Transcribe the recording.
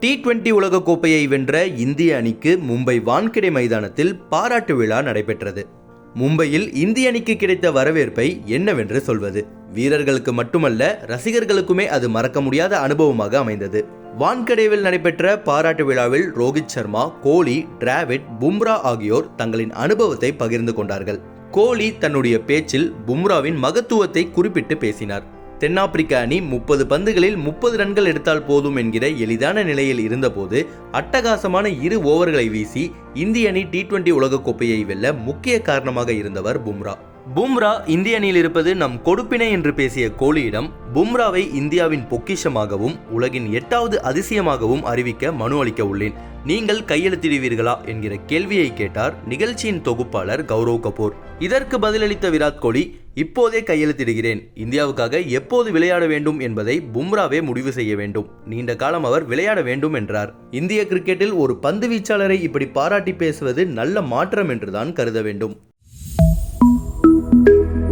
T twenty உலகக்கோப்பையை வென்ற இந்திய அணிக்கு மும்பை வான்கிடை மைதானத்தில் பாராட்டு விழா நடைபெற்றது. மும்பையில் இந்திய அணிக்கு கிடைத்த வரவேற்பை என்னவென்று சொல்வது? வீரர்களுக்கு மட்டுமல்ல ரசிகர்களுக்குமே அது மறக்க முடியாத அனுபவமாக அமைந்தது. வான்கடேவில் நடைபெற்ற பாராட்டு விழாவில் ரோஹித் சர்மா கோலி டிராவிட் பும்ரா ஆகியோர் தங்களின் அனுபவத்தை பகிர்ந்து கொண்டார்கள். கோலி தன்னுடைய பேச்சில் பும்ராவின் மகத்துவத்தை குறிப்பிட்டு பேசினார். தென்னாப்பிரிக்க அணி முப்பது பந்துகளில் முப்பது ரன்கள் எடுத்தால் போதும் என்கிற எளிதான நிலையில் இருந்தபோது அட்டகாசமான இரு ஓவர்களை வீசி இந்திய அணி டி டுவெண்டி உலகக்கோப்பையை வெல்ல முக்கிய காரணமாக இருந்தவர் பும்ரா. பும்ரா இந்திய அணியில் இருப்பது நம் கொடுப்பினை என்று பேசிய கோலியிடம் பும்ராவை இந்தியாவின் பொக்கிஷமாகவும் உலகின் எட்டாவது அதிசயமாகவும் அறிவிக்க மனு அளிக்க உள்ளேன். நீங்கள் கையெழுத்திடுவீர்களா என்கிற கேள்வியை கேட்டார் நிகழ்ச்சியின் தொகுப்பாளர் கௌரவ் கபூர். இதற்கு பதிலளித்த விராட் கோலி இப்போதே கையெழுத்திடுகிறேன். இந்தியாவுக்காக எப்போது விளையாட வேண்டும் என்பதை பும்ராவே முடிவு செய்ய வேண்டும். நீண்ட காலம் அவர் விளையாட வேண்டும் என்றார். இந்திய கிரிக்கெட்டில் ஒரு பந்து வீச்சாளரை இப்படி பாராட்டி பேசுவது நல்ல மாற்றம் என்றுதான் கருத வேண்டும். thank you.